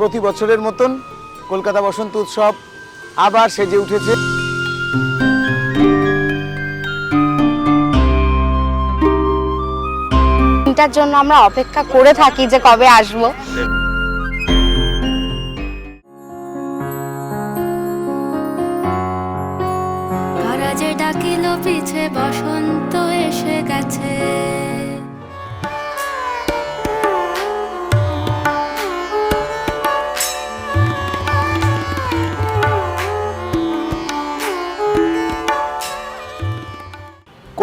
প্রতি বছরের মতন কলকাতা বসন্ত উৎসব আবার সেজে উঠেছে। দিনটার জন্য আমরা অপেক্ষা করে থাকি যে কবে আসব। ডাকিল পিছে বসন্ত এসে গেছে।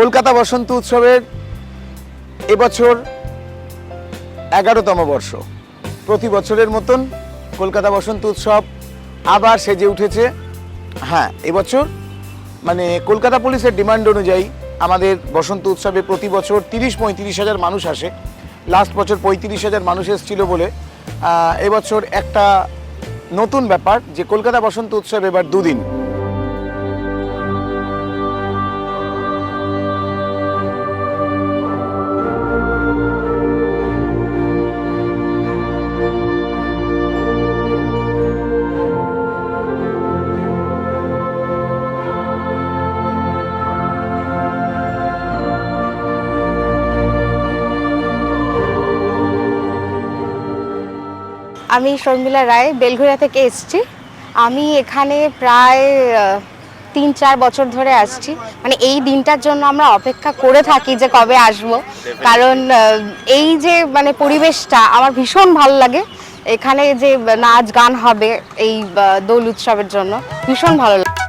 কলকাতা বসন্ত উৎসবের এবছর এগারোতম বর্ষ। প্রতি বছরের মতন কলকাতা বসন্ত উৎসব আবার সেজে উঠেছে। হ্যাঁ এবছর মানে কলকাতা পুলিশের ডিমান্ড অনুযায়ী আমাদের বসন্ত উৎসবে প্রতি বছর তিরিশ পঁয়ত্রিশ হাজার মানুষ আসে। লাস্ট বছর পঁয়ত্রিশ হাজার মানুষ এসেছিল বলে এবছর একটা নতুন ব্যাপার যে কলকাতা বসন্ত উৎসব এবার দুদিন। আমি শর্মিলা রায় বেলঘুরা থেকে এসছি। আমি এখানে প্রায় তিন চার বছর ধরে আসছি। মানে এই দিনটার জন্য আমরা অপেক্ষা করে থাকি যে কবে আসব। কারণ এই যে মানে পরিবেশটা আমার ভীষণ ভালো লাগে। এখানে যে নাচ গান হবে এই দোল উৎসবের জন্য ভীষণ ভালো লাগে।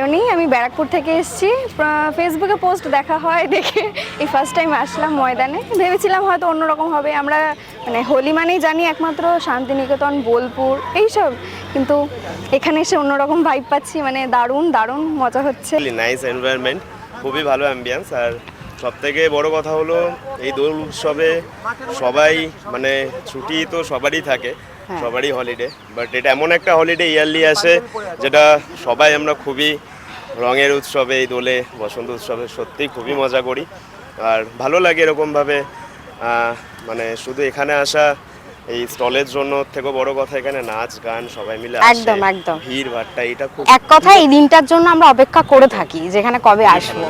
সায়নী আমি ব্যারাকপুর থেকে এসেছি। ফেসবুকে পোস্ট দেখা হয়, দেখে এই ফার্স্ট টাইম আসলাম ময়দানে। ভেবেছিলাম হয়তো অন্যরকম হবে। আমরা মানে হোলি মানেই জানি একমাত্র শান্তিনিকেতন, বোলপুর, এইসব। কিন্তু এখানে এসে অন্যরকম ভাইব পাচ্ছি। মানে দারুণ দারুণ মজা হচ্ছে। খুবই ভালো অ্যাম্বিয়েন্স আর সব থেকে বড় কথা হলো এই দোল উৎসবে সবাই মানে ছুটি তো সবারই থাকে সবারই হলিডে বাট এটা এমন একটা হলিডে ইয়ারলি আসে যেটা সবাই আমরা খুবই রঙের উৎসবে এই দোলে বসন্ত উৎসবে সত্যিই খুবই মজা করি। আর ভালো লাগে এরকমভাবে মানে শুধু এখানে আসা এই স্টলের জন্য থেকেও বড় কথা এখানে নাচ গান সবাই মিলে একদম, একদম। ভিড় ভাট্টা এটা খুব এক কথা এই দিনটার জন্য আমরা অপেক্ষা করে থাকি যেখানে কবে আসব।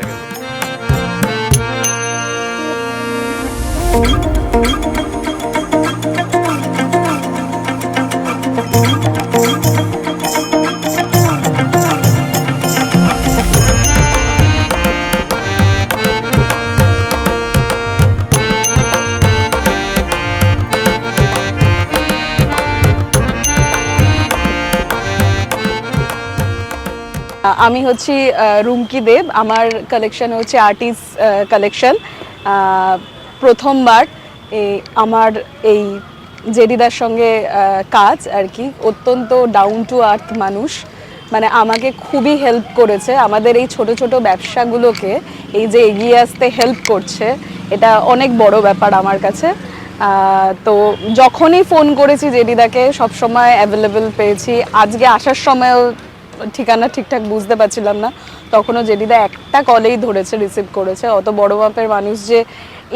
আমি হচ্ছি রুমকি দেব। আমার কালেকশন হচ্ছে আর্টিস্ট কালেকশন প্রথমবার এই আমার এই জেডিদার সঙ্গে কাজ আর কি। অত্যন্ত ডাউন টু আর্থ মানুষ। মানে আমাকে খুবই হেল্প করেছে। আমাদের এই ছোট ছোট ব্যবসাগুলোকে এই যে এগিয়ে আসতে হেল্প করছে, এটা অনেক বড় ব্যাপার আমার কাছে। তো যখনই ফোন করেছি জেডিদাকে সবসময় অ্যাভেলেবেল পেয়েছি। আজকে আসার সময়ও ঠিকানা ঠিকঠাক বুঝতে পারছিলাম না। তখনও জেডিদা একটা কলেই ধরেছে রিসিভ করেছে। অত বড় মাপের মানুষ যে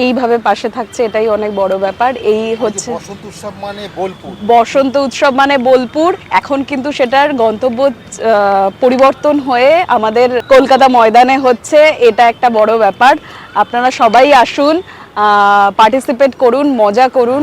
এইভাবে পাশে থাকছে এটাই অনেক বড় ব্যাপার। এই হচ্ছে বসন্ত উৎসব মানে বোলপুর। বসন্ত উৎসব মানে বোলপুর। এখন কিন্তু সেটার গন্তব্য পরিবর্তন হয়ে আমাদের কলকাতা ময়দানে হচ্ছে এটা একটা বড় ব্যাপার। আপনারা সবাই আসুন পার্টিসিপেট করুন মজা করুন।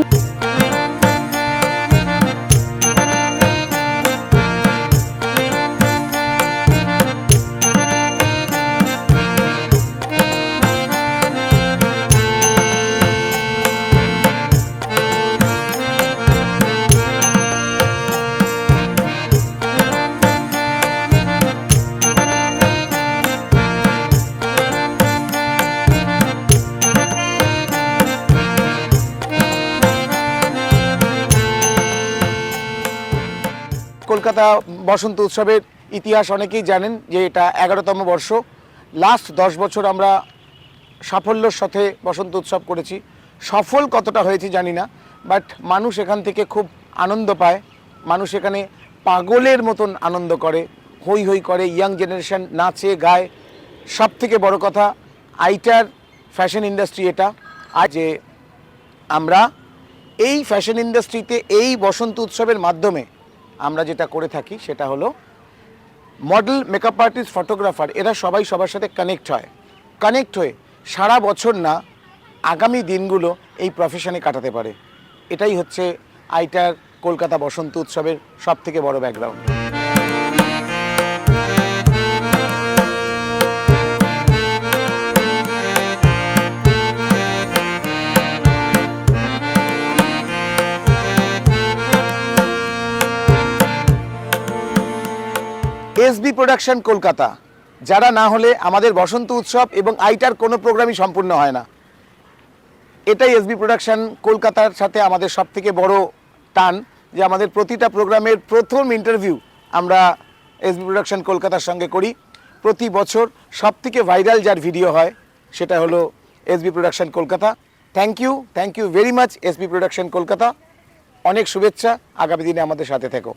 কলকাতা বসন্ত উৎসবের ইতিহাস অনেকেই জানেন যে এটা এগারোতম বর্ষ। লাস্ট দশ বছর আমরা সাফল্যর সাথে বসন্ত উৎসব করেছি। সফল কতটা হয়েছে জানি না বাট মানুষ এখান থেকে খুব আনন্দ পায়। মানুষ এখানে পাগলের মতন আনন্দ করে, হই হই করে ইয়াং জেনারেশন নাচে, গায়। সব থেকে বড় কথা, আইটার ফ্যাশন ইন্ডাস্ট্রি এটা। আর যে আমরা এই ফ্যাশন ইন্ডাস্ট্রিতে এই বসন্ত উৎসবের মাধ্যমে আমরা যেটা করে থাকি সেটা হলো মডেল মেকআপ আর্টিস্ট ফটোগ্রাফার এরা সবাই সবার সাথে কানেক্ট হয়। কানেক্ট হয়ে সারা বছর না, আগামী দিনগুলো এই প্রফেশনে কাটাতে পারে। এটাই হচ্ছে আইটার কলকাতা বসন্ত উৎসবের সবথেকে বড় ব্যাকগ্রাউন্ড প্রোডাকশন কলকাতা, যারা না হলে আমাদের বসন্ত উৎসব এবং আইটার কোনো প্রোগ্রামই সম্পূর্ণ হয় না। এটাই এসবি প্রোডাকশন কলকাতার সাথে আমাদের সব থেকে বড় টান যে আমাদের প্রতিটা প্রোগ্রামের প্রথম ইন্টারভিউ আমরা এসবি প্রোডাকশন কলকাতার সঙ্গে করি। প্রতি বছর সব থেকে ভাইরাল যার ভিডিও হয়, সেটা হলো SB production Kolkata. Thank you thank you very much SB production Kolkata. অনেক শুভেচ্ছা, আগামী দিনে আমাদের সাথে থেকো।